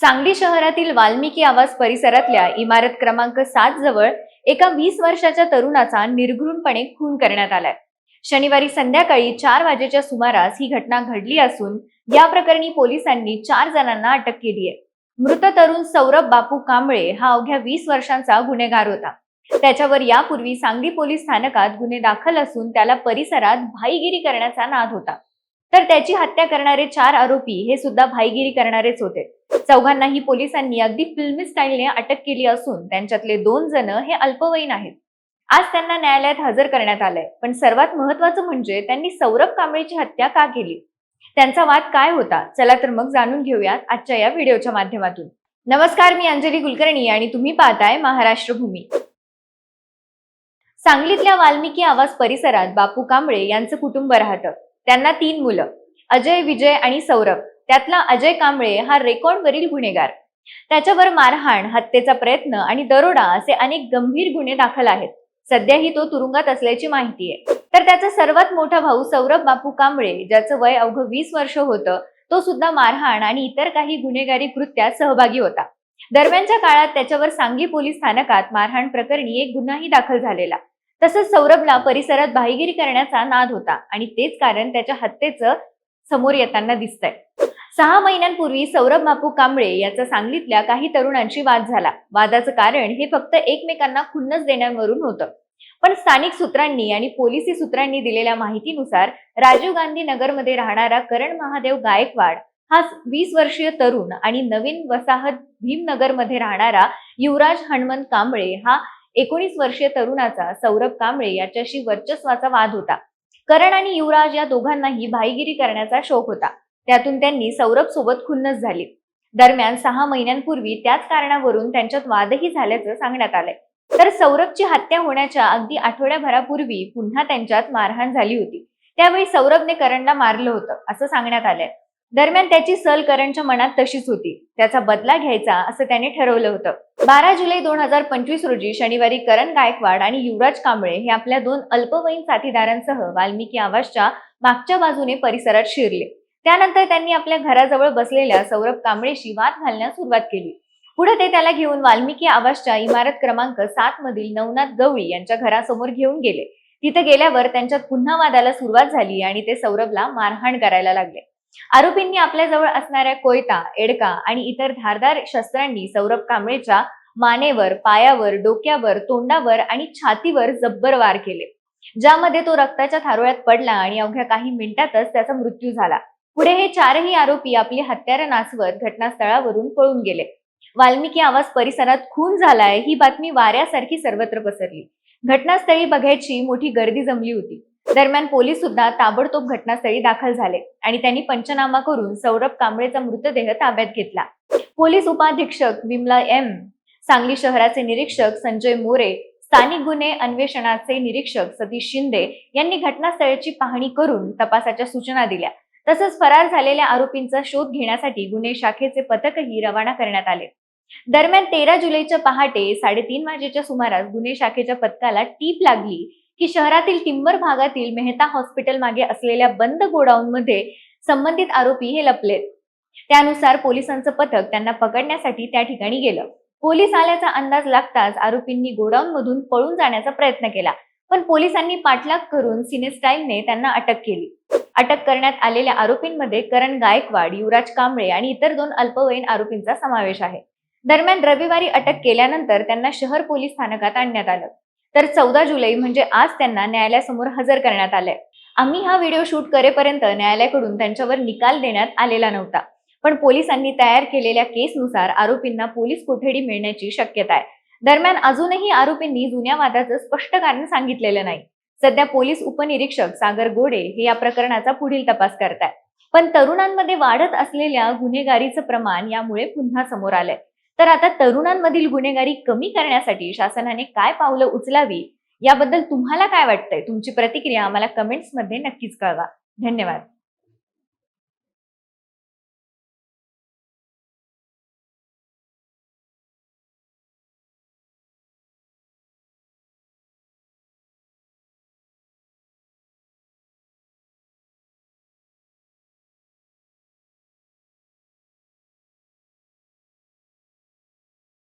सांगली शहरातील वाल्मिकी आवास परिसरातल्या इमारत क्रमांक सात जवळ एका वीस वर्षाच्या तरुणाचा निर्घृणपणे खून करण्यात आलाय. शनिवारी संध्याकाळी चार वाजेच्या सुमारास ही घटना घडली असून या प्रकरणी पोलिसांनी चार जणांना अटक केली आहे. मृत तरुण सौरभ बापू कांबळे हा अवघ्या वीस वर्षांचा गुन्हेगार होता. त्याच्यावर यापूर्वी सांगली पोलीस स्थानकात गुन्हे दाखल असून त्याला परिसरात भाईगिरी करण्याचा नाद होता. तर त्याची हत्या करणारे चार आरोपी हे सुद्धा भाईगिरी करणारेच होते. चौघांनाही पोलिसांनी अगदी फिल्मी स्टाईलने अटक केली असून त्यांच्यातले दोन जण हे अल्पवयीन आहेत. आज त्यांना न्यायालयात हजर करण्यात आलंय. पण सर्वात महत्वाचं म्हणजे त्यांनी सौरभ कांबळेची हत्या का केली? त्यांचा वाद काय होता? चला तर मग जाणून घेऊयात आजच्या या व्हिडिओच्या माध्यमातून. नमस्कार मी अंजली कुलकर्णी आणि तुम्ही पाहताय महाराष्ट्र भूमी. सांगलीतल्या वाल्मिकी आवास परिसरात बापू कांबळे यांचं कुटुंब राहतं. त्यांना तीन मुलं अजय विजय आणि सौरभ. त्यातला अजय कांबळे हा रेकॉर्डवरील गुन्हेगार. त्याच्यावर मारहाण हत्येचा प्रयत्न आणि दरोडा असे अनेक गंभीर गुन्हे दाखल आहेत. सध्याही तो तुरुंगात असल्याची माहिती आहे. तर त्याचा सर्वात मोठा भाऊ सौरभ बापू कांबळे ज्याचं वय अवघं वीस वर्ष होतं तो सुद्धा मारहाण आणि इतर काही गुन्हेगारी कृत्यात सहभागी होता. दरम्यानच्या काळात त्याच्यावर सांगली पोलीस स्थानकात मारहाण प्रकरणी एक गुन्हाही दाखल झालेला. तसंच सौरभला परिसरात भाईगिरी करण्याचा नाद होता आणि तेच कारण त्याच्या हत्येचं समोर येताना दिसतंय. सहा महिन्यांपूर्वी सौरभ बापू कांबळे याचा सांगलीतल्या काही तरुणांशी वाद झाला. वादाचं कारण हे फक्त एकमेकांना खुन्नस देण्यावरून होतं. पण स्थानिक सूत्रांनी आणि पोलिसी सूत्रांनी दिलेल्या माहितीनुसार राजीव गांधी नगरमध्ये राहणारा करण महादेव गायकवाड हा वीस वर्षीय तरुण आणि नवीन वसाहत भीमनगरमध्ये राहणारा युवराज हनुमंत कांबळे हा एकोणीस वर्षीय तरुणाचा सौरभ कांबळे याच्याशी वर्चस्वाचा वाद होता. करण आणि युवराज या दोघांनाही भाईगिरी करण्याचा शौक होता. त्यातून त्यांनी सौरभ सोबत खुन्नस झाली. दरम्यान सहा महिन्यांपूर्वी त्याच कारणावरून त्यांच्यात वादही झाल्याचं सांगण्यात आलंय. तर सौरभची हत्या होण्याच्या अगदी आठवड्याभरापूर्वी पुन्हा त्यांच्यात मारहाण झाली होती. त्यावेळी सौरभने करणला मारलं होतं असं सांगण्यात आलंय. दरम्यान त्याची सल करणच्या मनात तशीच होती. त्याचा बदला घ्यायचा असं त्याने ठरवलं होतं. बारा जुलै दोन हजार पंचवीस रोजी शनिवारी करण गायकवाड आणि युवराज कांबळे हे आपल्या दोन अल्पवयीन साथीदारांसह वाल्मिकी आवाजच्या मागच्या बाजूने परिसरात शिरले. त्यानंतर त्यांनी आपल्या घराजवळ बसलेल्या सौरभ कांबळेशी वाद घालण्यास सुरुवात केली. पुढे ते त्याला घेऊन वाल्मिकी आवासच्या इमारत क्रमांक सात मधील नवनाथ गवळी यांच्या घरासमोर घेऊन गेले. तिथे गेल्यावर त्यांच्यात पुन्हा वादाला सुरुवात झाली आणि ते सौरभला मारहाण करायला लागले. आरोपींनी आपल्याजवळ असणाऱ्या कोयता एडका आणि इतर धारदार शस्त्रांनी सौरभ कांबळेच्या मानेवर पायावर डोक्यावर तोंडावर आणि छातीवर जब्बर वार केले. ज्यामध्ये तो रक्ताच्या थारोळ्यात पडला आणि अवघ्या काही मिनिटातच त्याचा मृत्यू झाला. पुढे हे चारही आरोपी आपली हत्यारं नाचवत घटनास्थळावरून पळून गेले. वाल्मिकी आवास परिसरात खून झालाय ही बातमी वाऱ्यासारखी सर्वत्र पसरली. घटनास्थळी बघायची मोठी गर्दी जमली होती. दरम्यान पोलीस सुद्धा ताबडतोब घटनास्थळी दाखल झाले आणि त्यांनी पंचनामा करून सौरभ कांबळेचा मृतदेह ताब्यात घेतला. पोलीस उपाधीक्षक विमला एम सांगली शहराचे निरीक्षक संजय मोरे स्थानिक गुन्हे अन्वेषणाचे निरीक्षक सतीश शिंदे यांनी घटनास्थळाची पाहणी करून तपासाच्या सूचना दिल्या. तसंच फरार झालेल्या आरोपींचा शोध घेण्यासाठी गुन्हे शाखेचे पथकही रवाना करण्यात आले. दरम्यान तेरा जुलैच्या पहाटे साडेतीन वाजेच्या सुमारास गुन्हे शाखेच्या पथकाला टीप लागली की शहरातील टिंबर भागातील मेहता हॉस्पिटल मागे असलेल्या बंद गोडाऊन मध्ये संबंधित आरोपी हे लपलेत. त्यानुसार पोलिसांचं पथक त्यांना पकडण्यासाठी त्या ठिकाणी गेलं. पोलीस आल्याचा अंदाज लागताच आरोपींनी गोडाऊन मधून पळून जाण्याचा प्रयत्न केला पण पोलिसांनी पाठलाग करून सिनेस्टाईलने त्यांना अटक केली. अटक करण्यात आलेल्या आरोपींमध्ये करण गायकवाड युवराज कांबळे आणि इतर दोन अल्पवयीन आरोपींचा समावेश आहे. दरम्यान रविवारी अटक केल्यानंतर त्यांना शहर पोलीस स्थानकात आणण्यात आलं. तर चौदा जुलै म्हणजे आज त्यांना न्यायालयासमोर हजर करण्यात आलंय. आम्ही हा व्हिडिओ शूट करेपर्यंत न्यायालयाकडून त्यांच्यावर निकाल देण्यात आलेला नव्हता. पण पोलिसांनी तयार केलेल्या केसनुसार आरोपींना पोलीस कोठडी मिळण्याची शक्यता आहे. दरम्यान अजूनही आरोपींनी जुन्या वादाचं स्पष्ट कारण सांगितलेलं नाही. सध्या पोलीस उपनिरीक्षक सागर गोडे हे या प्रकरणाचा पुढील तपास करतात पण तरुणांमध्ये वाढत असलेल्या गुन्हेगारीचं प्रमाण यामुळे पुन्हा समोर आलंय. तर आता तरुणांमधील गुन्हेगारी कमी करण्यासाठी शासनाने काय पावलं उचलावी? याबद्दल तुम्हाला काय वाटतंय? तुमची प्रतिक्रिया आम्हाला कमेंट्समध्ये नक्कीच कळवा. धन्यवाद.